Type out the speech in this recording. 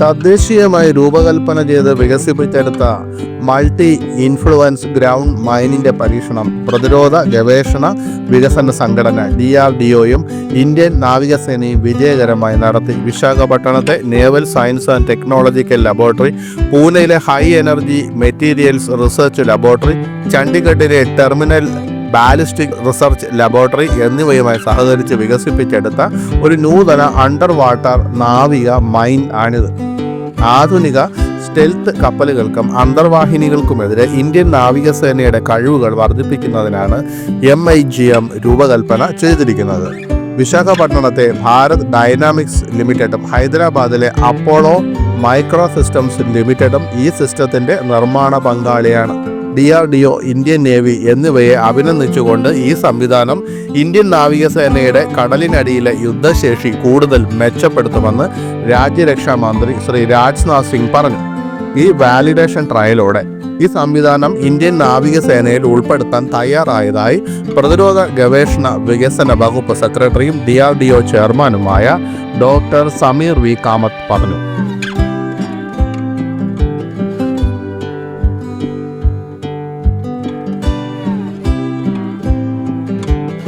തദ്ദേശീയമായി രൂപകൽപ്പന ചെയ്ത് വികസിപ്പിച്ചെടുത്ത മൾട്ടി ഇൻഫ്ലുവൻസ് ഗ്രൗണ്ട് മൈനിന്റെ പരീക്ഷണം പ്രതിരോധ ഗവേഷണ വികസന സംഘടന ഡി ആർ ഡി ഒയും ഇന്ത്യൻ നാവികസേനയും വിജയകരമായി നടത്തി. വിശാഖപട്ടണത്തെ naval science and technological laboratory പൂനെയിലെ high energy materials research laboratory ചണ്ഡീഗഡിലെ terminal ballistic research laboratory എന്നിവയുമായി സഹകരിച്ച് വികസിപ്പിച്ചെടുത്ത ഒരു നൂതന അണ്ടർ വാട്ടർ നാവിക മൈൻ ആണിത്. ആധുനിക സ്റ്റെൽത്ത് കപ്പലുകൾക്കും അന്തർവാഹിനികൾക്കുമെതിരെ ഇന്ത്യൻ നാവികസേനയുടെ കഴിവുകൾ വർദ്ധിപ്പിക്കുന്നതിനാണ് എം ഐ ജി എം രൂപകൽപ്പന ചെയ്തിരിക്കുന്നത്. വിശാഖപട്ടണത്തെ ഭാരത് ഡൈനാമിക്സ് ലിമിറ്റഡും ഹൈദരാബാദിലെ അപ്പോളോ മൈക്രോ സിസ്റ്റംസ് ലിമിറ്റഡും ഈ സിസ്റ്റത്തിന്റെ നിർമ്മാണ പങ്കാളിയാണ്. D R D O Indian navy എന്നിവയെ അഭിനന്ദിച്ചുകൊണ്ട് ഈ സംവിധാനം ഇന്ത്യൻ നാവികസേനയുടെ കടലിനടിയിലെ യുദ്ധശേഷി കൂടുതൽ മെച്ചപ്പെടുത്തുമെന്ന് രാജ്യരക്ഷാ മന്ത്രി ശ്രീ രാജ്നാഥ് സിംഗ് പറഞ്ഞു. ഈ വാലിഡേഷൻ ട്രയലോടെ ഈ സംവിധാനം ഇന്ത്യൻ നാവികസേനയിൽ ഉൾപ്പെടുത്താൻ തയ്യാറായതായി പ്രതിരോധ ഗവേഷണ വികസന വകുപ്പ് സെക്രട്ടറിയും ഡി ആർ ഡി ഒ ചെയർമാനുമായ ഡോക്ടർ സമീർ വി കാമത്ത് പറഞ്ഞു.